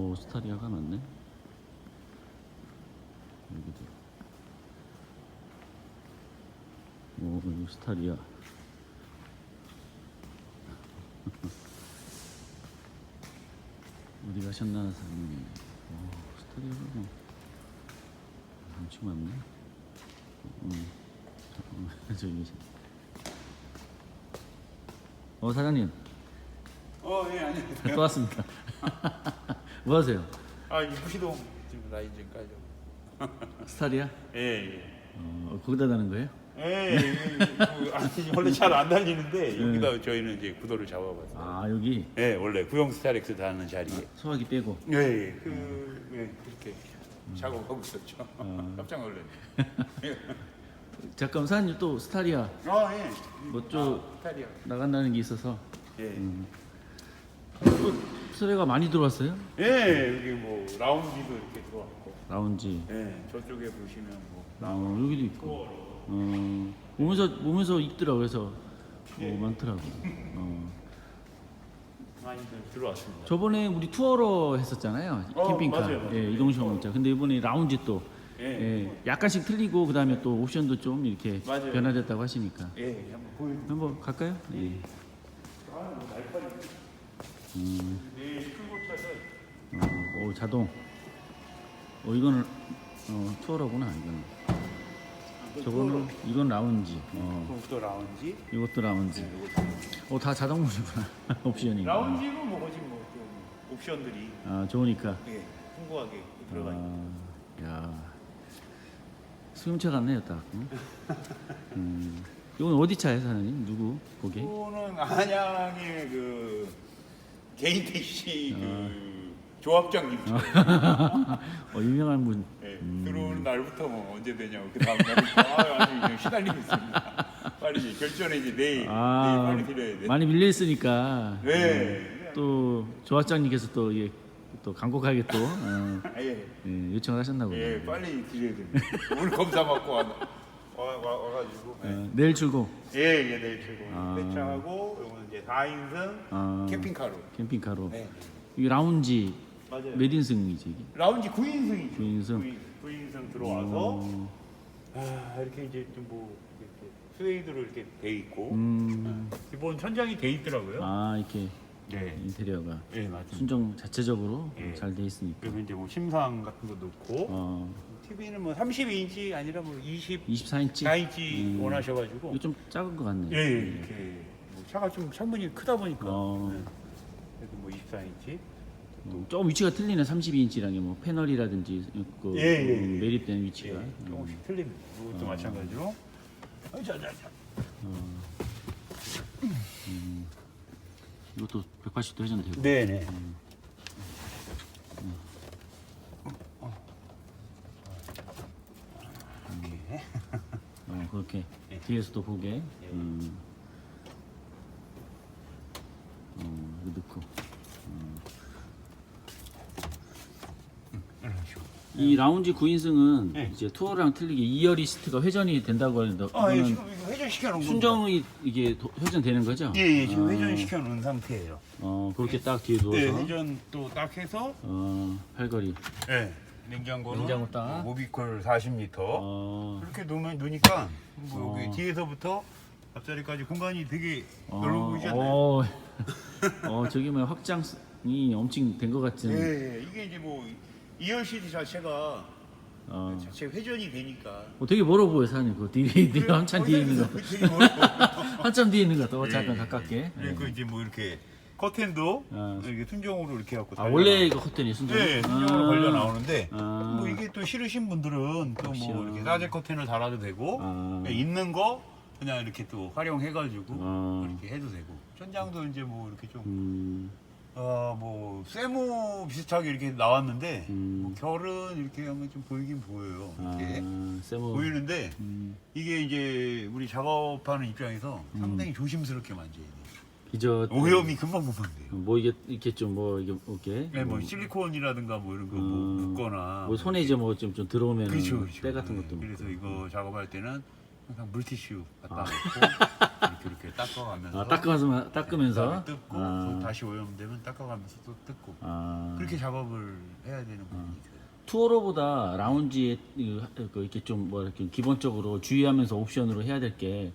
오 스타리아가 많네. 여기도. 오 여기 스타리아. 어디 가셨나 사장님. 오 스타리아가 뭐 엄청 많네. 음, 저기. 어 사장님 어, 예, 안녕하세요. 또 왔습니다. 뭐 하세요? 아, 이부시동 지금 라인전까지. 스타리아? 예, 예. 어, 거기다 다는 거예요? 예, 예, 예. 그, 아니, 원래 잘 안 달리는데 여기다 저희는 이제 구도를 잡아봤어요. 아 여기 예, 원래 구형 스타렉스 다는 자리에. 소화기 빼고. 예, 예. 그, 예, 그렇게 작업하고 있었죠. 깜짝 놀랐네. 잠깐 사장님 또 스타리아 아, 예. 뭐좀 아. 나간다는 게 있어서 예. 또 수레가 많이 들어왔어요? 예, 여기 뭐 라운지도 이렇게 들어왔고. 라운지. 예, 저쪽에 보시면 뭐 어, 여기도 있고. 어, 오면서 오면서 있더라고 그래서 어, 많더라고. 어. 많이들 들어왔습니다. 저번에 우리 투어러 했었잖아요. 어, 캠핑카. 맞아요, 맞아요. 예, 이동식 문자. 근데 이번에 라운지 또 예. 예, 약간씩 틀리고 그다음에 또 옵션도 좀 이렇게 맞아요. 변화됐다고 하시니까 예, 한번 보여. 한번 갈까요? 예. 아, 뭐 날파리. 음. 오, 자동. 어, 이거는 어, 투어러구나. 이거는. 저거는 이건 라운지. 어, 그것도 라운지. 이것도 라운지. 네, 이것도. 어, 다 자동문이구나. 옵션이. 라운지는 뭐 거지 뭐좀 옵션들이 아, 좋으니까. 예, 풍부하게 들어가 있는. 아, 야. 수용차 같네요, 딱. 응? 음. 이건 어디 차예요, 사장님? 누구? 거기? 이거는 안양의 그 개인 택시 아. 그 조합장 입장. 어, 유명한 분. 예, 음. 들어오는 날부터 뭐 언제 되냐고 그 다음 날 아, 아주 그냥 시달리고 있습니다. 빨리 결전에 이제 내일 내일 아, 빨리 드려야 돼. 많이 밀려 있으니까. 네. 또 조합장님께서 또 이게 또 간곡하게 또 어, 아, 예. 예, 요청을 하셨나 보네요. 예, 빨리 드려야 됩니다. 오늘 검사 받고 와, 와, 와, 와가지고. 예. 어, 내일 출고. 예, 예, 내일 출고. 아. 배차하고 요거는 이제 4인승 아, 캠핑카로. 캠핑카로. 네. 이게 라운지 맞아요. 몇 인승이지 이게? 라운지 9인승이죠. 구인승? 9인, 승 들어와서 어, 아, 이렇게 이제 좀뭐 이렇게 스웨이드로 이렇게 돼 있고 음, 기본 천장이 돼 있더라고요. 아 이렇게 네. 인테리어가 예, 맞습니다. 순정 자체적으로 예. 잘 돼 있으니까. 그리고 이제 뭐 심상 같은 거 넣고 어, TV는 뭐 32인치 아니라 뭐 24인치 24인치. 음. 원하셔가지고 이거 좀 작은 것 같네요. 예, 예, 이렇게 뭐 차가 좀 창문이 크다 보니까 어. 네. 그래도 뭐 24인치 어, 조금 위치가 틀리네 32인치랑 뭐 패널이라든지 그 예, 예, 음, 예. 매립된 예, 위치가. 음. 조금씩 틀립니다. 이것도 마찬가지로. 아이, 자, 자, 자. 이것도 180도 회전되고. 네네. 어, 그렇게 예. 뒤에서도 보게. 음. 어, 넣고. 이 라운지 9인승은 네. 이제 투어랑 틀리게 2열이스트가 회전이 된다고 하는데 아, 예, 그거는 지금 이거 회전시켜 놓은 순정이 이게 도- 회전되는 거죠? 예, 예, 지금 아, 회전시켜 놓은 상태예요. 어, 그렇게 딱 뒤에 누워서 네, 회전 또 딱 해서 어, 팔걸이. 네. 냉장고는 냉장고 딱. 뭐 모비콜 40리터. 어, 그렇게 놓으면 놓으니까 뭐 어. 여기 뒤에서부터 앞자리까지 공간이 되게 어, 넓어 보이잖아요. 어, 어, 저기 뭐 확장이 엄청 된 것 같은. 예, 예, 이게 이제 뭐 2열 시트 자체가 어. 자체 회전이 되니까 어, 되게 멀어 보여 사장님. 그 뒤에 뒤에 한참 뒤에 있는 거. 되게. 한참 뒤에 있는 거 같아. 어, 잠깐 예, 가깝게. 예. 그 이제 뭐 이렇게 커튼도 아. 이렇게 순정으로 이렇게 갖고 아 원래 이거 커튼이 순정. 네, 순정으로 걸려 나오는데 아. 뭐 이게 또 싫으신 분들은 또. 뭐 이렇게 사제 커튼을 달아도 되고 아. 네, 있는 거 그냥 이렇게 또 활용해가지고 아. 이렇게 해도 되고 천장도 이제 뭐 이렇게 좀 음, 어, 뭐 세모 비슷하게 이렇게 나왔는데 음. 뭐 결은 이렇게 하면 좀 보이긴 보여요. 이렇게 아, 세모. 보이는데 음, 이게 이제 우리 작업하는 입장에서 상당히 조심스럽게 만져야 돼요. 이저 오염이 금방 금방 돼요. 뭐 이게 이렇게 좀 뭐 이게 이렇게 네, 뭐 실리콘이라든가 뭐 이런 거뭐 음. 묻거나 뭐 손에 이제 뭐 좀 좀 들어오면 그렇죠, 그렇죠. 때 같은 네, 것도 그래서 묻고. 이거 작업할 때는 그냥 물티슈 갖다 놓고 이렇게 이렇게 닦아가면서 아, 닦아서 닦으면서. 그다음에 뜯고 아, 또 다시 오염되면 닦아가면서 또 뜯고 아. 그렇게 작업을 해야 되는 부분이 있어요. 투어로보다 라운지에 그, 그 이렇게 좀 뭐 이렇게 기본적으로 주의하면서 옵션으로 해야 될 게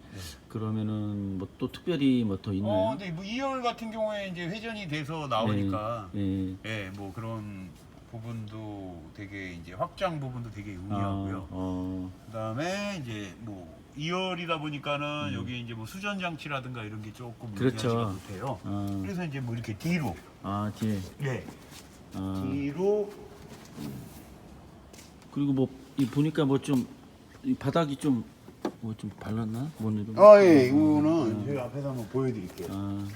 그러면은 뭐 또 특별히 뭐더 있나요? 어, 근데 뭐 2열 같은 경우에 이제 회전이 돼서 나오니까 예. 예, 뭐 그런 부분도 되게 이제 확장 부분도 되게 아, 의미하고요. 어, 그다음에 이제 뭐 2열이다 보니까는 여기 이제 뭐 수전 장치라든가 이런 게 조금 음. 그렇죠. 유리하지가 못해요. 아, 그래서 이제 뭐 이렇게 뒤로 아 뒤에. 네. 아, 뒤로 그리고 뭐 이 보니까 뭐좀 바닥이 좀 뭐 좀 발랐나? 뭔 이름? 아, 예, 이거는 제가 앞에서 한번 보여드릴게요. 아.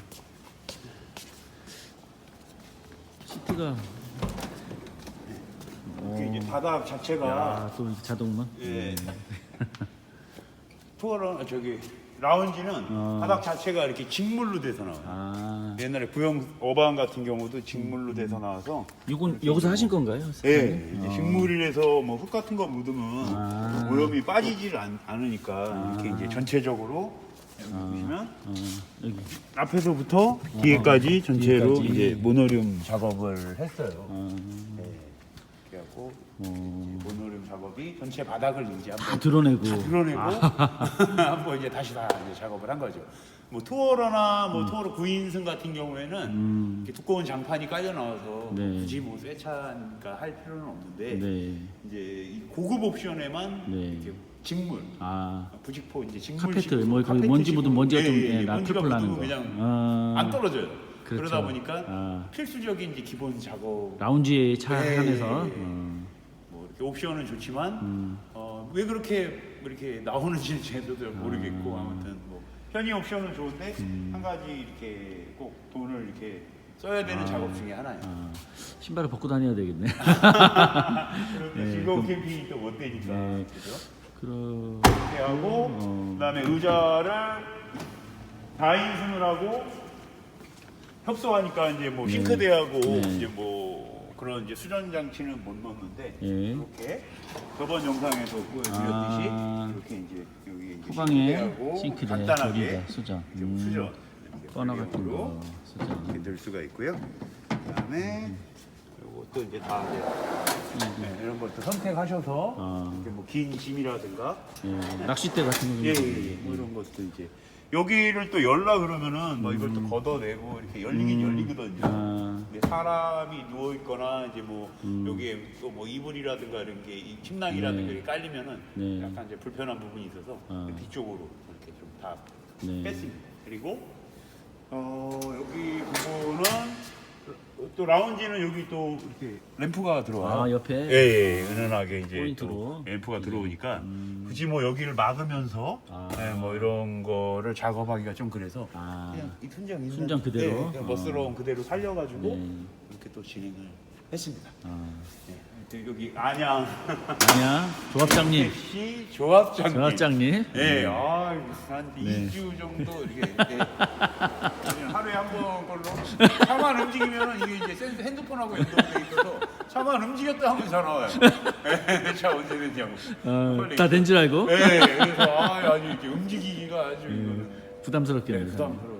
시트가 이게 이제 바닥 자체가 야, 또 이렇게 자동문? 예. 투어런 저기 라운지는 어. 바닥 자체가 이렇게 직물로 돼서 나와요. 아. 옛날에 부영 어반 같은 경우도 직물로 돼서 나와서 이건 여기서 하신 건가요? 예, 어. 이제 식물이라서 뭐 흙 같은 거 묻으면 아. 오염이 빠지질 않, 않으니까 이렇게 이제 전체적으로 여기 보시면 어, 여기. 앞에서부터 뒤에까지 전체로 뒤에까지. 이제 모노륨 작업을 했어요. 어, 네. 그래갖고 어, 모노륨 작업이 전체 바닥을 이제 다 한번 드러내고. 드러내고 한번 이제 다시 다 이제 작업을 한 거죠. 뭐 투어러나 뭐 투어러 9인승 같은 경우에는 음. 이렇게 두꺼운 장판이 깔려 나와서 네. 굳이 뭐 쇠차니까 할 필요는 없는데 네. 이제 이 고급 옵션에만 네. 이렇게 직물 아, 부직포 이제 직물 카페트 뭐 카페트 먼지 식으로 먼지가 좀 예, 예, 예, 나 먼지가 묻으면 거. 그냥 아, 안 떨어져요. 그렇죠. 그러다 보니까 아. 필수적인 이제 기본 작업 라운지에 차 예, 안에서 예, 예. 이렇게 옵션은 좋지만 음. 어, 왜 그렇게 이렇게 나오는지는 저도 잘 모르겠고 아무튼 뭐 편의 옵션은 좋은데 음. 한 가지 이렇게 꼭 돈을 이렇게 써야 되는 작업 중에 하나예요. 아, 신발을 벗고 다녀야 되겠네. 그런데 즐거운 캠핑이 또 못 되니까 네. 그죠? 그럼 이렇게 하고 어. 그다음에 의자를 4인승을 하고 협소하니까 이제 뭐 네. 싱크대하고 네. 이제 뭐 그런 이제 수전 장치는 못 넣는데 예. 이렇게 저번 영상에서 보여드렸듯이 아. 이렇게 이제 여기 이제 후방에 싱크대하고 싱크대, 간단하게 조리대, 수전. 이렇게 음. 수전 이렇게 버너 같은 거 수전. 이렇게 넣을 수가 있고요. 그다음에 요것도 이제 다 이제 네, 이런 것도 선택하셔서 아. 이렇게 뭐긴 짐이라든가 예, 낚싯대 같은 거. 예, 예, 예. 뭐 이런 것도 이제 여기를 또 열라 그러면은 뭐 이걸 또 걷어내고 이렇게 열리긴 열리거든요. 음. 아, 근데 사람이 누워 있거나 이제 뭐 음. 여기에 또 뭐 이불이라든가 이런 게 이 침낭이라든가 네. 이렇게 깔리면은 네. 약간 이제 불편한 부분이 있어서 아. 뒤쪽으로 이렇게 좀 다 네. 뺐습니다. 그리고 어 여기 부분은 또 라운지는 여기 또 이렇게 램프가 들어와요. 아 옆에. 예, 예, 은은하게 이제 포인트로. 또 앰프가 들어오니까 음. 굳이 뭐 여기를 막으면서 아. 예, 뭐 이런 거를 작업하기가 좀 그래서 아, 그냥 이 순정 있는 순정 그대로? 예, 그냥 멋스러운 그대로 살려가지고 네. 이렇게 또 진행을 했습니다. 아. 예. 여기 안양 아니야, 조합장님. 씨 조합장님. 조합장님. 예, 아, 한 네. 2주 정도 이렇게 예. 그냥 하루에 한 번 걸로 차만 움직이면은 이게 이제 센- 핸드폰하고 연동돼 있어서 차만 움직였다 하면 전화 와요. 예, 차 언제 됐냐고. 어, 빨리. 다된 줄 알고 예, 그래서 아, 아주 이렇게 움직이기가 아주 음. 이거는 부담스럽겠네요. 네, 부담스러워.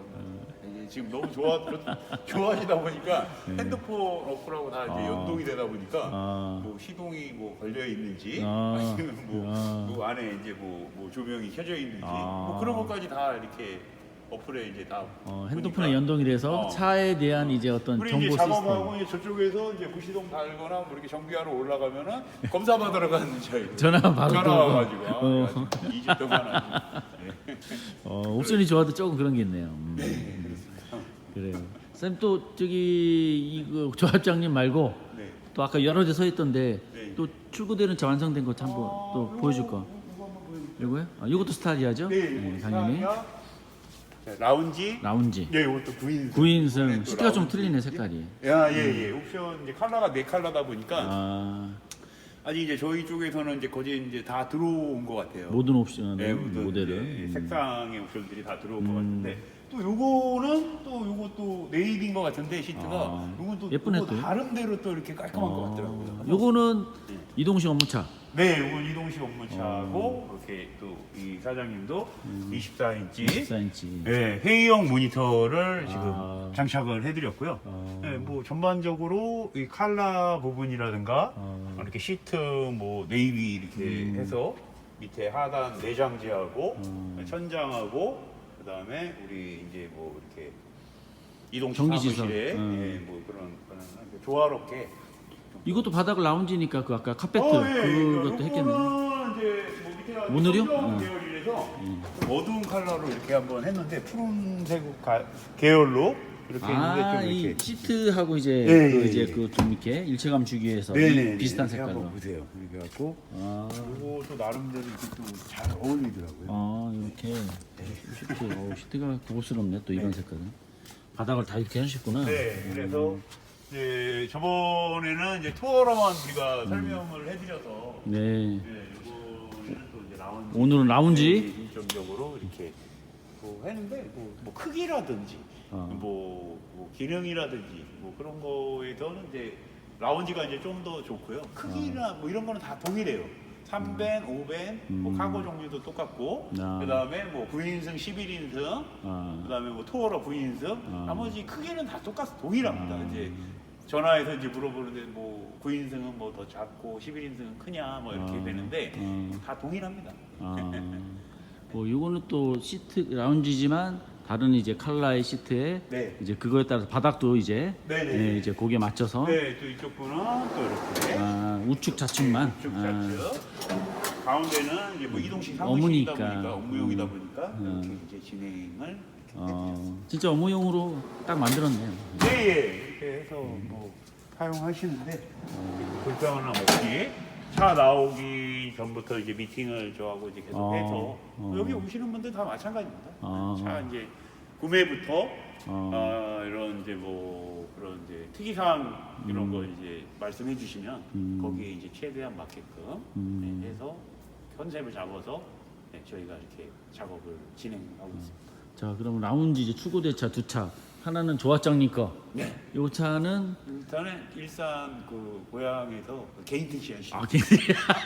지금 너무 좋아 좋아하시다 보니까 핸드폰 어플하고 다 이제 네. 아. 연동이 되다 보니까 아. 뭐 시동이 뭐 걸려 있는지 아. 아니면 뭐, 아. 뭐 안에 이제 뭐, 뭐 조명이 켜져 있는지 아. 뭐 그런 것까지 다 이렇게 어플에 이제 다 어, 핸드폰에 보니까 연동이 돼서 어. 차에 대한 이제 어떤 정보 이제 작업하고 시스템. 이제 저쪽에서 이제 부시동 달거나 뭐 이렇게 정비하러 올라가면은 검사 받으러 가는 차이 전화 바로 전화 들어오고. 와가지고 아, 어. 아주 2주 동안 아주 네. 어, 옵션이 좋아도 조금 그런 게 있네요. 음. 네. 그래요. 선생님 또 저기 이거 조합장님 말고 네. 또 아까 여러 대서 있던데 네. 또 출고되는 차 완성된 거 한번 또 보여줄 거. 이거 한번 보여드릴게요. 이거요? 아, 이것도 스타리아죠? 네, 네, 당연히. 자, 라운지. 라운지. 예, 이것도 9인승. 9인승 시트가 좀 틀리네 색깔이. 야, 예, 예. 옵션 이제 컬러가 네 컬러다 보니까 아 아직 이제 저희 쪽에서는 이제 거의 이제 다 들어온 것 같아요. 모든 옵션 네, 모든 모델을. 이제 음. 색상의 옵션들이 다 들어온 것 음. 같은데 또 요거는 또 요것도 네이비인 것 같은데 시트가 아, 요건 또 예쁘네, 요거 또. 나름대로 또 이렇게 깔끔한 것 어, 같더라고요. 요거는 네. 이동식 업무차. 네, 이건 이동식 업무차고 이렇게 또 이 사장님도 24인치 14인치. 네, 회의용 모니터를 지금 아. 장착을 해드렸고요. 어. 네, 뭐 전반적으로 이 칼라 부분이라든가 어. 이렇게 시트 뭐 네이비 이렇게 음. 해서 밑에 하단 내장재하고 음. 천장하고 그다음에 우리 이제 뭐 이렇게 이동 전기시설. 사무실에 음. 예, 뭐 그런 그런 조화롭게 이것도 바닥을 라운지니까 그 아까 카페트 어, 예, 그것도 이거- 했겠네. 요거는 이제 뭐 밑에가 오늘이요? 청정 응. 계열이라서 응. 좀 어두운 컬러로 이렇게 한번 했는데 푸른색 가- 계열로 이렇게 아, 했는데 좀 이 이렇게 시트하고 이제 예, 그 예, 이제 예. 그좀 이렇게 일체감 주기 위해서 네네 이 비슷한 색깔로. 한번 보세요. 이렇게 갖고 아, 요것도 나름대로 이렇게 또 잘 어울리더라고요. 아 이렇게 시트, 어, 시트가 고급스럽네 또 이런 색깔은. 바닥을 다 이렇게 하셨구나. 네, 그래서 이제 저번에는 이제 투어로만 우리가 설명을 해드려서 네. 네, 이거는 또 이제 라운지 오늘은 라운지. 일정적으로 이렇게 뭐 했는데 뭐, 뭐 크기라든지 어. 뭐, 뭐 기능이라든지 뭐 그런 거에서는 이제 라운지가 이제 좀 더 좋고요. 크기나 뭐 이런 거는 다 동일해요. 3벤, 5벤, 뭐 음. 카고 종류도 똑같고 아. 그다음에 뭐 9인승, 11인승 아, 그다음에 뭐 투어러 9인승 아. 나머지 크기는 다 똑같 동일합니다. 아. 이제 전화해서 이제 물어보는데 뭐 9인승은 뭐 더 작고 11인승은 크냐 뭐 이렇게 아. 되는데 아. 다 동일합니다. 아, 뭐 요거는 또 시트 라운지지만 다른 이제 컬러의 시트에 네. 이제 그거에 따라서 바닥도 이제 네네. 예, 이제 고기에 맞춰서 네, 또 이쪽 분은 또 이렇게 아, 우측 좌측만 쭉 아, 짰죠. 가운데는 이제 뭐 이동식. 사무실이다 보니까 업무용이다 음. 보니까 음. 이렇게 이제 진행을 어, 진짜 업무용으로 딱 만들었네요. 네, 예. 이렇게 해서 뭐 사용하시는데 불편함 없이 차 나오기 전부터 이제 미팅을 저하고 이제 계속 어, 해서 어. 여기 오시는 분들 다 마찬가지입니다. 어. 차 이제 구매부터 어. 어, 이런 이제 뭐 그런 이제 특이사항 이런 음. 거 이제 말씀해 주시면 음. 거기에 이제 최대한 맞게끔 음. 네, 해서 컨셉을 잡아서 네, 저희가 이렇게 작업을 진행하고 있습니다. 자, 그럼 라운지 이제 추구대차 두 차. 하나는 조합장님 거. 네. 요 차는 일단은 일산 그 고향에서 그 개인 택시 하시는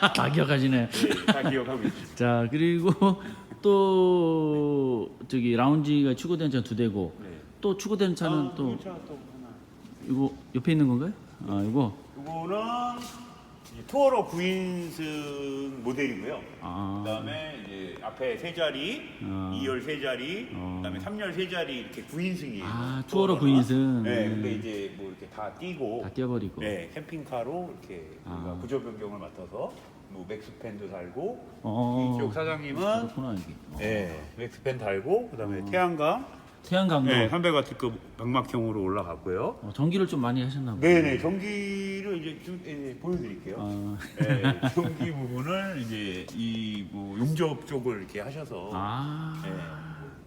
아, 다 기억하시네. 네, 다 기억하고 있죠. 자, 그리고 또 저기 라운지가 추구된 차 두 대고 네. 또 추구된 차는 아, 또 그차 또 하나. 이거 옆에 있는 건가요? 아, 이거 이거는 투어러 9인승 모델이고요. 아. 그다음에 이제 앞에 세 자리, 아. 2열 세 자리, 어. 그다음에 3열 세 자리 이렇게 9인승이에요. 아, 투어러 9인승. 네, 네. 근데 이제 뭐 이렇게 다 띄고 다 띄어버리고. 네, 캠핑카로 이렇게 아. 우리가 구조 변경을 맡아서 뭐 맥스팬도 달고 어. 이쪽 사장님은 그렇구나 이게. 네, 맥스팬 달고 그다음에 태양광 태양광도 네, 300와트급 백막형으로 올라갔고요. 어, 전기를 좀 많이 하셨나 보요 네네 전기 를 이제 좀 예, 보여드릴게요. 아, 네, 전기 부분을 이제 이뭐 용접 쪽을 이렇게 하셔서 아. 네,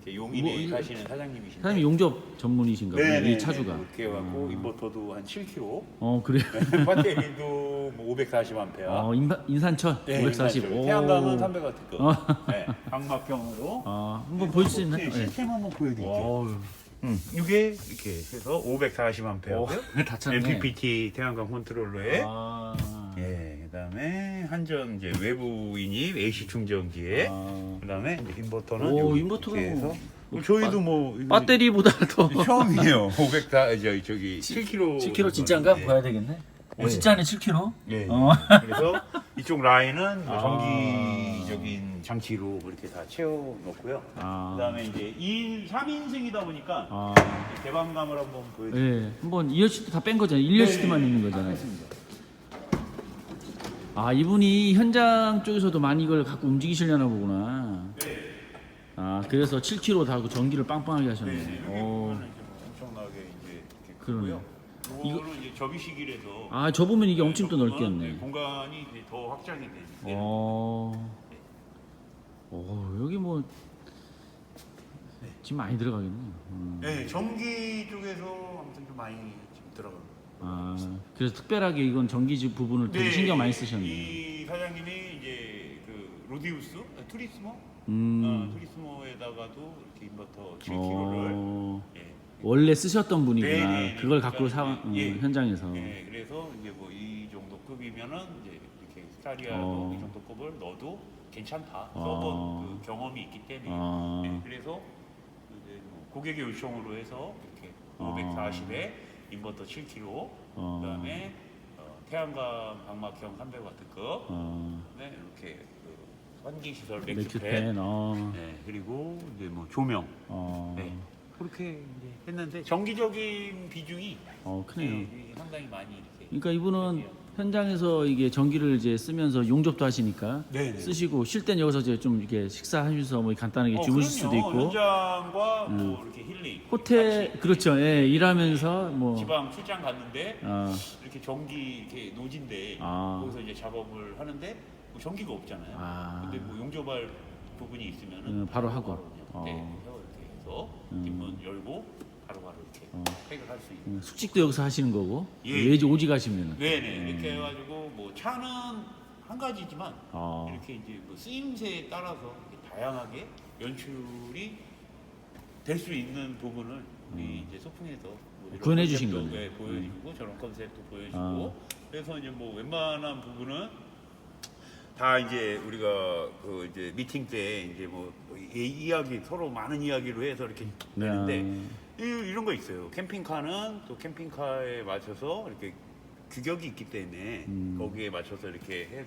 이렇게 용인에 뭐, 사시는 사장님이신데 사장님 용접 전문이신가 네네 이 차주가. 이렇게 해갖고 인버터도 한 7kg 어, 그래. 배터리도 뭐 540A 어, 인바, 인산철 네, 540. 인산철. 오. 태양광은 300W급 어. 네, 광막형으로 아, 한번 보여줄 수 있나요? 네, 시스템 한번 보여드릴게요 어우. 음, 이게 이렇게 해서 540A고요 오, 다 찼네. MPPT 태양광 컨트롤러에 아. 예, 그다음에 한전 이제 외부 인입 AC 충전기에 아. 그다음에 이제 인버터는 오, 여기 인버터가 이렇게 뭐- 해서 뭐 저희도 뭐 이거 배터리보다 더 처음이에요. 500다 저기 저기 7kg 7kg 진짜인가 봐야 되겠네. 어, 네. 진짜네 7kg. 네. 어. 그래서 이쪽 라인은 뭐 아. 전기적인 장치로 이렇게 다 채워 놓고요. 아. 그다음에 이제 2인 3인승이다 보니까 아. 개방감을 한번 보여드릴게요. 예. 한번 2열 시트 다 뺀 거잖아요. 1열 시트만 있는 거잖아요. 아, 이분이 현장 쪽에서도 많이 이걸 갖고 움직이시려나 보구나. 네. 아, 그래서 7kg 다 하고 전기를 빵빵하게 네, 하셨네. 네. 여기 오. 보면은 이제 뭐 엄청나게 이제 이렇게 그러네. 크고요. 이거는 이제 접이식이라서 아, 접으면 이게 엄청 또 넓겠네. 네, 공간이 이제 더 확장이 되는. 어. 어, 여기 뭐짐 많이 들어가겠네. 음. 네, 전기 쪽에서 아무튼 좀 많이 지금 들어갑니다. 아, 그래서 특별하게 이건 전기지 부분을 되게 신경 많이 쓰셨네. 네, 이 사장님이 이제 그 로디우스, 아, 투리스모, 어, 음. 투리스모에다가도 이렇게 인버터 7kg를 어, 예. 원래 쓰셨던 분이구나. 네, 네, 네. 그걸 갖고 사 그러니까 어, 예. 현장에서. 예, 그래서 이제 뭐 이 정도 급이면은 이제 이렇게 스타리아도 어. 이 정도 급을 넣어도 괜찮다. 어. 써본 그 경험이 있기 때문에 아. 네, 그래서 이제 뭐 고객의 요청으로 해서 이렇게 어. 540에 인버터 7kg 어. 그다음에 어, 태양광 방막형 300W급 어, 네, 이렇게 그 환기 시설 맥주팬 맥주팬, 어, 네, 그리고 이제 뭐 조명 어, 네. 그렇게 이제 했는데 정기적인 비중이 어, 크네요. 네, 상당히 많이 이렇게 그러니까 이분은 현장에서 이게 전기를 이제 쓰면서 용접도 하시니까 네네. 쓰시고 쉴 땐 여기서 이제 좀 이렇게 식사하면서 뭐 간단하게 어, 주무실 수도 그럼요. 있고 음. 현장과 뭐 이렇게 힐링 호텔 같이 그렇죠. 예, 일하면서 뭐 지방 출장 갔는데 아, 이렇게 전기 이렇게 노진데 아. 거기서 이제 작업을 하는데 뭐 전기가 없잖아요. 아. 근데 뭐 용접할 부분이 있으면은 음, 바로 하고. 그냥 어. 네, 해서 음. 뒷문 열고 바로바로 이렇게 어. 팩을 할 수 있는. 음, 숙직도 여기서 하시는 거고 예. 외지 오지 가시면은 네네 음. 이렇게 해가지고 뭐 차는 한 가지지만 어. 이렇게 이제 그 쓰임새에 따라서 이렇게 다양하게 연출이 될 수 있는 부분을 우리 이제 소풍에서 뭐 이런 음. 구현해 주신 컨셉도, 거네요. 음. 네, 보여주고 저런 컨셉도 보여주고 아. 그래서 이제 뭐 웬만한 부분은 다 이제 우리가 그 이제 미팅 때 이제 뭐 이, 이야기 서로 많은 이야기로 해서 이렇게 네. 되는데 이- 이런 거 있어요. 캠핑카는 또 캠핑카에 맞춰서 이렇게 규격이 있기 때문에 음. 거기에 맞춰서 이렇게 해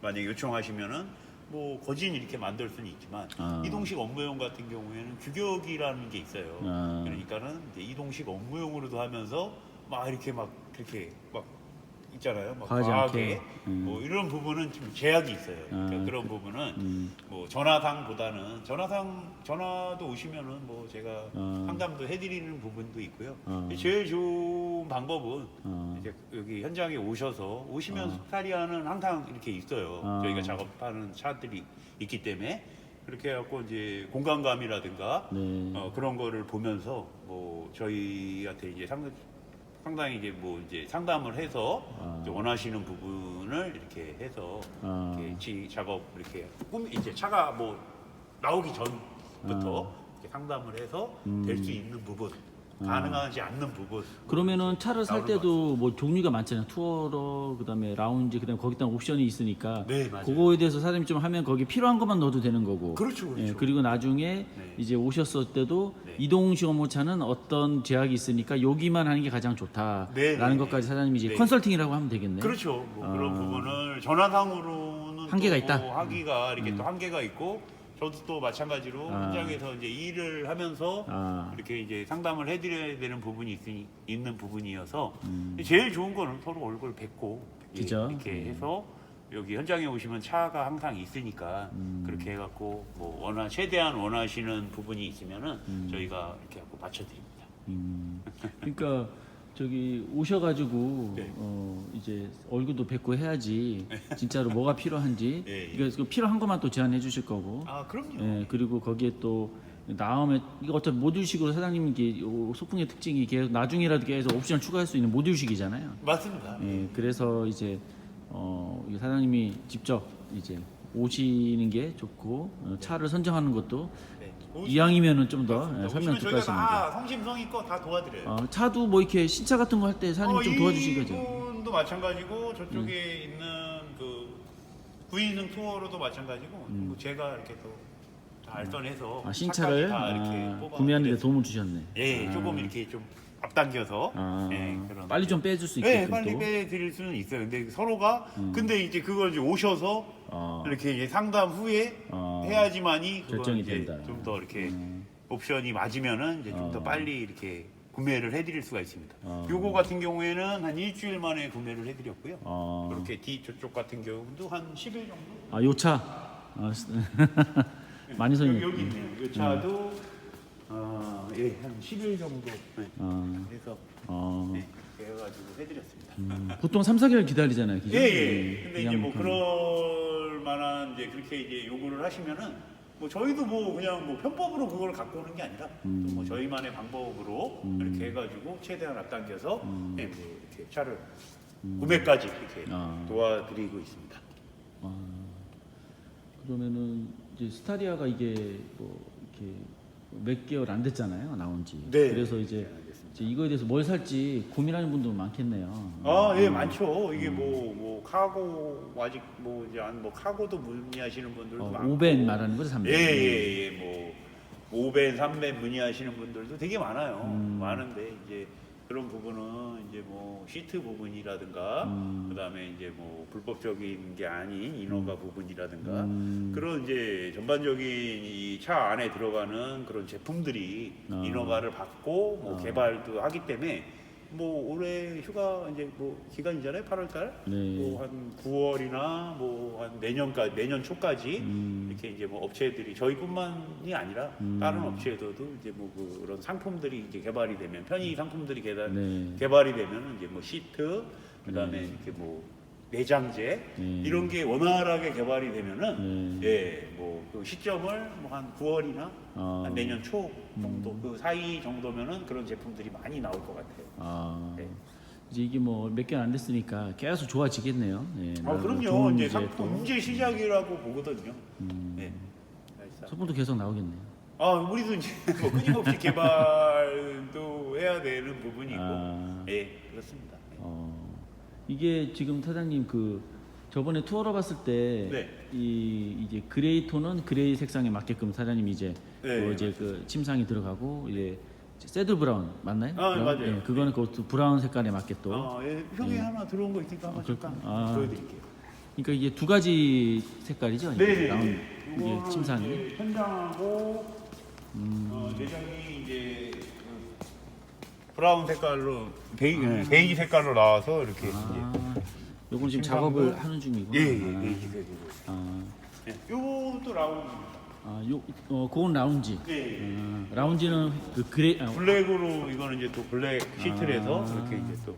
만약 에 요청하시면은 뭐 거진 이렇게 만들 수는 있지만 아. 이동식 업무용 같은 경우에는 규격이라는 게 있어요. 아. 그러니까는 이제 이동식 업무용으로도 하면서 막 이렇게 막 그렇게 막 있잖아요. 막 과하지 과하게 않게. 음. 뭐 이런 부분은 좀 제약이 있어요. 그러니까 아, 그런 부분은 음. 뭐 전화상보다는 전화상 전화도 오시면은 뭐 제가 어. 상담도 해드리는 부분도 있고요. 어. 제일 좋은 방법은 어. 이제 여기 현장에 오셔서 오시면 어. 스타리아는 항상 이렇게 있어요. 어. 저희가 작업하는 차들이 있기 때문에 그렇게 해갖고 이제 공간감이라든가 네. 어, 그런 거를 보면서 뭐 저희한테 이제 상, 상당히 이제 뭐 이제 상담을 해서 아. 이제 원하시는 부분을 이렇게 해서 아. 이렇게 지 작업 이렇게 꿈 이제 차가 뭐 나오기 전부터 이렇게 상담을 해서 아. 음. 될수 있는 부분 가능하지 않는 부분 그러면은 차를 살 나오는 때도 뭐 종류가 많잖아요. 투어러, 그다음에 라운지, 그다음에 거기다 옵션이 있으니까 네, 맞아요. 그거에 대해서 사장님이 좀 하면 거기 필요한 것만 넣어도 되는 거고. 그렇죠, 그렇죠. 예, 그리고 나중에 네. 이제 오셨을 때도 네. 이동식 업무차는 어떤 제약이 있으니까 여기만 하는 게 가장 좋다라는 네, 네, 것까지 사장님이 이제 네. 컨설팅이라고 하면 되겠네요. 그렇죠. 뭐 아. 그런 부분을 전화상으로는 한계가 또 있다? 뭐 하기가 이렇게 또 한계가 있고 저도 또 마찬가지로 아. 현장에서 이제 일을 하면서 아. 이렇게 이제 상담을 해드려야 되는 부분이 있으니, 있는 부분이어서 음. 제일 좋은 거는 서로 얼굴 뵙고 예, 그죠? 이렇게 음. 해서 여기 현장에 오시면 차가 항상 있으니까 음. 그렇게 해갖고 뭐 원하 최대한 원하시는 부분이 있으면은 음. 저희가 이렇게 하고 맞춰드립니다. 음, 그러니까 저기 오셔가지고 네. 어 이제 얼굴도 뵙고 해야지 진짜로 뭐가 필요한지 예, 예. 그 필요한 것만 또 제안해 주실 거고 아 그럼요. 예 그리고 거기에 또 나음에 이거 어차피 모듈식으로 사장님 이게 요 소풍의 특징이 계속 나중이라도 계속 옵션 추가할 수 있는 모듈식이잖아요. 맞습니다. 예 그래서 이제 어 이게 사장님이 직접 이제 오시는 게 좋고 어, 차를 선정하는 것도 네. 이왕이면은 좀더 맞습니다. 예, 설명 듣고 저희가 하시는 게. 다 성심성의껏 다 도와드려요. 어, 차도 뭐 이렇게 신차 같은 거 할 때 사장님 좀 도와주시겠죠. 이분도 마찬가지고 저쪽에 있는 그 구인승 투어로도 마찬가지고 뭐 제가 이렇게 또다 알선해서 음. 아, 신차를 차까지 다 이렇게 아, 뽑아 구매하는 데 드려서. 도움을 주셨네. 예, 아, 조금 이렇게 좀 앞당겨서 아, 예, 그런 빨리 좀 빼줄 수 네, 있게끔 빨리 또. 빼드릴 수는 있어요. 근데 서로가 음. 근데 이제 그걸 이제 오셔서 어, 이렇게 이제 상담 후에 어, 해야지만이 그건 결정이 이제 된다. 좀 더 이렇게 음. 옵션이 맞으면은 이제 좀 더 어. 빨리 이렇게 구매를 해드릴 수가 있습니다. 어. 요거 같은 경우에는 한 일주일 만에 구매를 해드렸고요. 어, 그렇게 D 저쪽 같은 경우도 한 10일 정도. 아, 요 차. 아, 스- 많이 여기. 여기 있네요. 이 차도 어, 예, 한 10일 정도. 네. 어, 그래서 어, 네, 해가지고 해드렸습니다. 음, 보통 3, 4개월 기다리잖아요. 그죠? 예, 예. 근데 이제 뭐 그럴 만한 이제 그렇게 이제 요구를 하시면은 뭐 저희도 뭐 그냥 뭐 편법으로 그걸 갖고 오는 게 아니라 음. 또뭐 저희만의 방법으로 음. 이렇게 해가지고 최대한 앞당겨서 음. 예, 뭐 이렇게 차를 구매까지 이렇게 아. 도와드리고 있습니다. 아, 그러면은 이제 스타리아가 이게 뭐 이렇게 몇 개월 안 됐잖아요. 나온 지. 네. 그래서 이제 네. 이제 이거에 대해서 뭘 살지 고민하는 분도 많겠네요. 아, 예, 음. 많죠. 이게 뭐, 뭐, 카고, 아직 뭐, 이제, 안- 뭐, 카고도 문의하시는 분들도 어, 많고. 5벤 말하는 거죠, 3벤. 예, 예, 예, 뭐, 5벤, 3벤 문의하시는 분들도 되게 많아요. 음. 많은데, 이제, 그런 부분은 이제 뭐, 시트 부분이라든가, 음. 그 다음에 이제 뭐, 불법적인 게 아닌 인허가 부분이라든가, 음. 그런 이제 전반적인 이 차 안에 들어가는 그런 제품들이 아. 인허가를 받고 뭐 아. 개발도 하기 때문에 뭐 올해 휴가 이제 뭐 기간이잖아요 8월달 네. 뭐 한 9월이나 뭐 한 내년까지 내년 초까지 음. 이렇게 이제 뭐 업체들이 저희뿐만이 아니라 음. 다른 업체들도 이제 뭐 그런 상품들이 이제 개발이 되면 편의 상품들이 개발 네. 개발이 되면 이제 뭐 시트 그다음에 네. 이렇게 뭐 내장재 네. 이런 게 원활하게 개발이 되면은 네. 예, 뭐 그 시점을 뭐 한 9월이나 아. 한 내년 초 정도 음. 그 사이 정도면은 그런 제품들이 많이 나올 것 같아요. 아, 네. 이제 이게 뭐 몇 개월 안 됐으니까 계속 좋아지겠네요. 예, 아 그럼요. 이제 상품 또, 문제 시작이라고 보거든요. 음, 네. 소품도 계속 나오겠네요. 아 우리도 이제 뭐 끊임없이 개발도 해야 되는 부분이고, 아. 예 그렇습니다. 네. 어, 이게 지금 사장님 그 저번에 투어로 봤을 때 네. 이 이제 그레이 톤은 그레이 색상에 맞게끔 사장님 이제 네. 그 이제 그 침상이 들어가고 이제 새들 브라운 맞나요? 아, 브라운? 맞아요. 예, 그거는 그것도 브라운 색깔에 맞게 또. 아, 예, 형이 네. 하나 들어온 거 있으니까 한번 아, 잠깐. 아. 보여드릴게요. 그러니까 이게 두 가지 색깔이죠? 이게 네네. 브라운, 이게 이거는 침상이. 현장하고 음. 어, 내장이 이제 그 브라운 색깔로 베이, 베이지 색깔로 나와서 이렇게 아, 요건 지금 작업을 하는 중이고. 이제 예, 예, 베이지 색으로. 아, 네. 요것도 라운드입니다. 아, 요, 어, 그건 라운지. 네. 예. 아, 라운지는 그 그레이, 아, 블랙으로 이거는 이제 또 블랙 시트를 해서 아. 이렇게 이제 또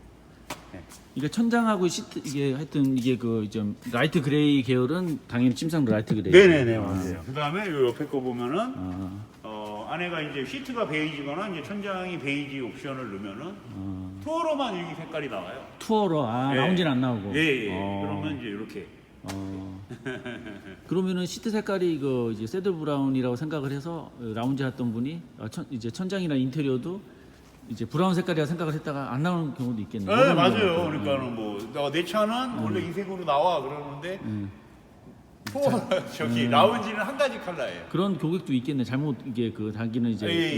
네. 이게 천장하고 시트 이게 하여튼 이게 그좀 라이트 그레이 계열은 당연히 침상도 라이트 그레이. 네네네 맞아요. 그 다음에 요 옆에 거 보면은 아, 어, 안에가 이제 시트가 베이지거나 이제 천장이 베이지 옵션을 넣으면은 아, 투어로만 여기 색깔이 나와요. 투어로 아 예. 라운지는 안 나오고. 예, 예. 어, 그러면 이제 이렇게 어. 그러면은 시트 색깔이 이거 이제 새들 브라운이라고 생각을 해서 어, 라운지 했던 분이 어, 천, 이제 천장이나 인테리어도 이제 브라운 색깔이라 생각을 했다가 안 나오는 경우도 있겠네요. 네, 맞아요. 경우도. 그러니까는 뭐 내 차는 원래 이 색으로 나와 그러는데 음. 투 어 저기 라운지는 한 가지 컬러예요. 그런 고객도 있겠네. 잘못 이게 그 자기는 이제 예, 예,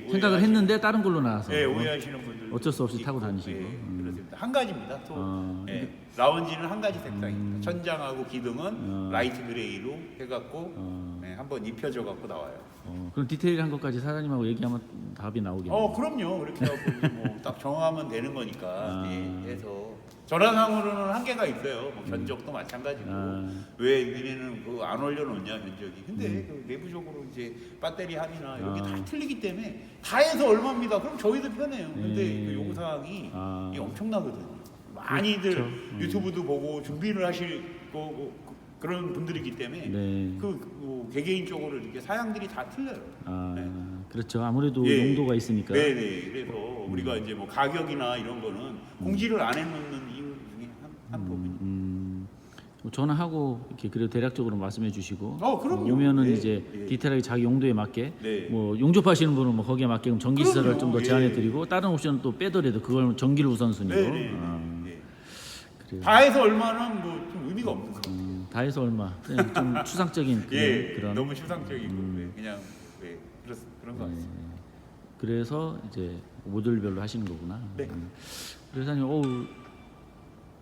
그 예. 생각을 오해하시- 했는데 다른 걸로 나와서. 예, 오해하시는 분들 어쩔 수 없이 타고 다니시고. 예, 음. 그렇습니다. 한 가지입니다. 투어. 아, 예, 라운지는 한 가지 색상입니다. 음. 천장하고 기둥은 아. 라이트 그레이로 해갖고 어, 네, 한번 입혀져 갖고 나와요. 어, 그럼 디테일한 것까지 사장님하고 얘기하면 답이 나오겠네요. 어, 그럼요. 이렇게 이제 뭐딱 정하면 되는 거니까 아. 예, 해서 전화상으로는 한계가 있어요. 뭐 견적도 마찬가지고 아. 왜 니네는 그 안 올려놓냐 견적이. 근데 그 내부적으로 이제 배터리 합이나 이런 게 음. 아. 다 틀리기 때문에 다 해서 얼마입니다. 그럼 저희도 편해요. 근데 예. 그 요구 사항이 아. 이게 엄청나거든요. 많이들 그렇죠. 음. 유튜브도 보고 준비를 하실 거고 그- 그런 분들이기 때문에 네. 그, 그 개개인적으로 이렇게 사양들이 다 틀려요. 아, 네. 그렇죠. 아무래도 예. 용도가 있으니까. 음. 네네. 그래서 우리가 이제 뭐 가격이나 이런 거는 공지를 안 해놓는 한, 한 부분이. 음, 뭐 전화하고 이렇게 그래도 대략적으로 말씀해 주시고 어, 그럼요. 오면은 네, 이제 네. 디테일하게 자기 용도에 맞게 네. 뭐 용접하시는 분은 뭐 거기에 맞게끔 전기 시설을 그럼요. 좀 더 예. 제한해 드리고 다른 옵션은 또 빼더라도 그걸 전기를 우선순위로 네 네. 아, 네. 그래요. 다 해서 얼마는 뭐 좀 의미가 없는 거. 음, 다 해서 얼마 그냥 좀 추상적인 그런, 예. 그런 너무 추상적이고 음. 네, 그냥 네, 그렇, 그런 거 같습니다. 네. 그래서 이제 모델별로 하시는 거구나. 네. 음. 그래서 사장님 어우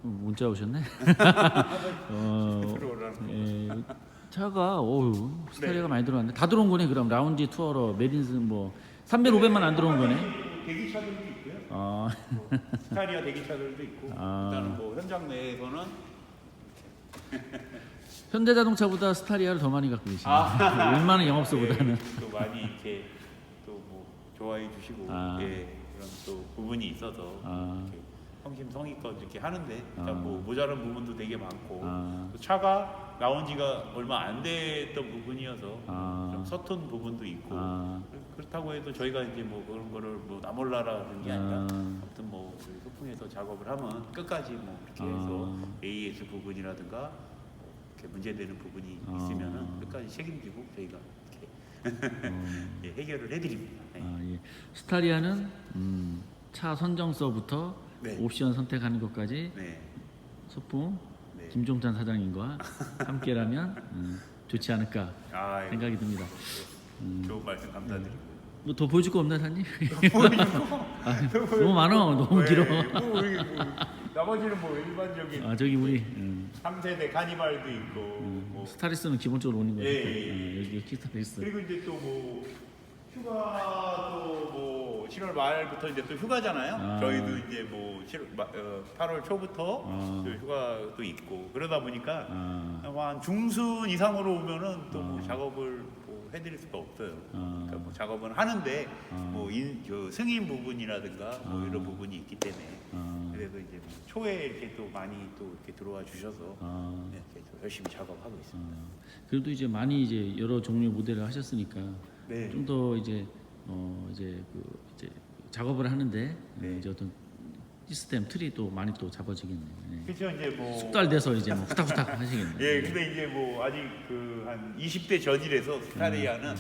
문자 오셨네. 어. 예, 차가 어우 스타리아가 네. 많이 들어왔네. 다 들어온 거네 그럼 라운지 투어러 메린슨 뭐 300, 500만 안 들어온 거네. 대기차들도 있고요. 아, 뭐 스타리아 대기차들도 있고 아. 일단은 뭐 현장 내에서는 현대자동차보다 스타리아를 더 많이 갖고 계시네. 아. 웬만한 영업소보다는. 예, 또 많이 이렇게 또 뭐 좋아해 주시고 아. 예, 그런 또 부분이 있어서 아. 이렇게 성심성의껏 이렇게 하는데 아. 참뭐 모자란 부분도 되게 많고 아. 또 차가 나온 지가 얼마 안 됐던 부분이어서 아. 좀 서툰 부분도 있고 아. 그렇다고 해도 저희가 이제 뭐 그런 거를 뭐 나몰라라는 게 아니라 아. 아무튼 뭐 저희 소풍에서 작업을 하면 끝까지 뭐 이렇게 해서 아. AS 부분이라든가 뭐 이렇게 문제되는 부분이 아. 있으면은 끝까지 책임지고 저희가 이렇게 어, 예, 해결을 해드립니다. 네. 아, 예. 스타리아는 음, 차 선정서부터 네. 옵션 선택하는 것까지 네. 소풍 네. 김종찬 사장님과 함께라면 음, 좋지 않을까 아, 생각이 듭니다. 좋은 말씀 감사드리고. 뭐더 보여줄 거 없나 사장님? 보여주고. 너무 많아, 너무 길어. 뭐, 우리 뭐, 나머지는 뭐 일반적인 아 저기 우리 음, 3세대 카니발도 있고 뭐 스타리스는 기본적으로 오는 거예요. 예, 예, 예. 어, 여기 키스타리스. 그리고 이제 또 뭐 휴가도 뭐 7월 말부터 이제 또 휴가잖아요. 아. 저희도 이제 뭐 7월, 마- 어, 8월 초부터 아. 또 휴가도 있고 그러다 보니까 아, 뭐한 중순 이상으로 오면은 또뭐 작업을 뭐 해드릴 수가 없어요. 아. 그러니까 뭐 작업은 하는데 아. 뭐 인, 저 승인 부분이라든가 뭐 아. 이런 부분이 있기 때문에 아, 그래도 이제 뭐 초에 이렇게 또 많이 또 이렇게 들어와 주셔서 아, 네, 이렇게 또 열심히 작업하고 있습니다. 아. 그래도 이제 많이 이제 여러 종류의 모델을 하셨으니까 네. 좀 더 이제 어 이제 그 이제 작업을 하는데 네. 이제 어떤 시스템 틀이 또 많이 또 잡아지겠네요. 네. 그렇죠 이제 뭐 숙달돼서 이제 뭐 후딱후딱 하시겠네요. 예, 근데 이제 뭐 아직 그 한 20대 저질에서 스타리아는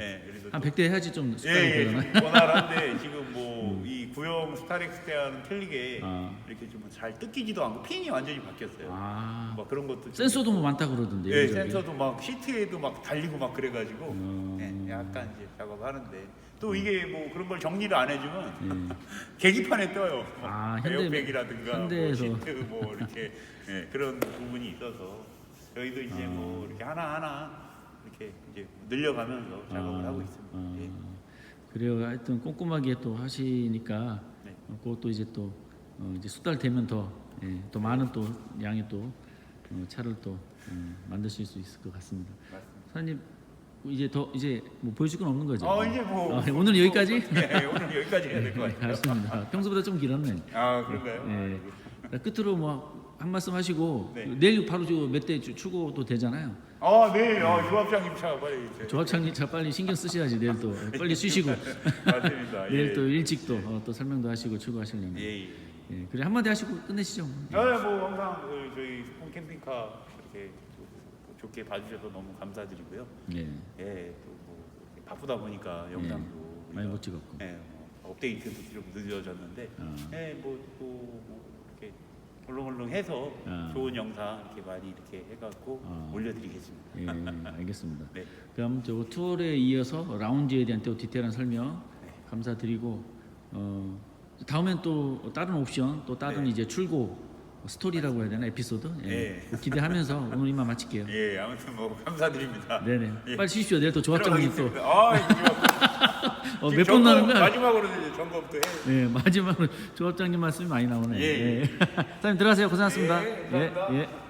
예, 그래도 음. 한 좀- 100대 해야지 좀 예, 예, 되려나? 좀 원활한데 지금 뭐 이 구형 스타렉스 때와는 틀리게 아. 이렇게 좀 잘 뜯기지도 않고 핀이 완전히 바뀌었어요. 아, 뭐 그런 것도 좀 센서도 뭐 많다 그러던데. 예, 여기저기. 센서도 막 시트에도 막 달리고 막 그래가지고 음. 예, 약간 이제 작업하는데 또 이게 뭐 그런 걸 정리를 안 해주면 예. 계기판에 떠요. 아, 막 현대- 에어백이라든가 현대에서. 뭐 시트 뭐 이렇게 예, 그런 부분이 있어서 저희도 이제 아. 뭐 이렇게 하나 하나 이렇게 이제 늘려가면서 작업을 아, 하고 있습니다. 아, 예. 그래요. 하여튼 꼼꼼하게 또 하시니까 네. 어, 그것도 이제 또 어, 이제 숙달되면 더, 예, 또 많은 또 양의 또 어, 차를 또 음, 만드실 수 있을 것 같습니다. 맞습니다. 사장님 이제 더 이제 뭐 보여줄 건 없는 거죠? 어 이제 뭐 아, 오늘 여기까지? 네, 오늘 여기까지 해야 될것 네, 같아요. 알겠습니다. 평소보다 좀 길었네. 아 그런가요? 예. 자, 끝으로 뭐 한 말씀 하시고 네. 내일 바로 저 몇 대 추고도 되잖아요. 아 네, 아, 유합장님 차 빨리 이제. 조합장님 자 빨리 신경 쓰셔야지 내일 또 빨리 쉬시고 맞습니다. 내일 예. 또 일찍 또, 어, 또 설명도 하시고 추구하시려면 예, 예. 예, 그래 한마디 하시고 끝내시죠. 네, 뭐 항상 그 저희 스폰 캠핑카 이렇게 또 좋게 봐주셔서 너무 감사드리고요. 예, 예, 또뭐 바쁘다 보니까 영상도 네. 많이 우리가, 못 찍었고. 예, 뭐 업데이트도 좀 늦어졌는데, 아. 예, 뭐또 뭐 헐렁헐렁해서 아. 좋은 영상 이렇게 많이 이렇게 해갖고 아. 올려드리겠습니다. 예, 알겠습니다. 네. 그럼 저 투어에 이어서 라운지에 대한 또 디테일한 설명 네. 감사드리고 어, 다음엔 또 다른 옵션 또 다른 네. 이제 출고 스토리라고 해야 되나 에피소드 예, 네. 기대하면서 오늘 이만 마칠게요. 예, 아무튼 뭐 감사드립니다. 네네. 예. 빨리 쉬십시오. 내일 또 조합장님 또. 아, 어, 지금 몇번 나는 거야? 마지막으로 이제 점검도 해. 네, 마지막으로 조합장님 말씀이 많이 나오네. 예, 예. 사장님 들어가세요. 고생하셨습니다. 예, 감사합니다. 예, 예.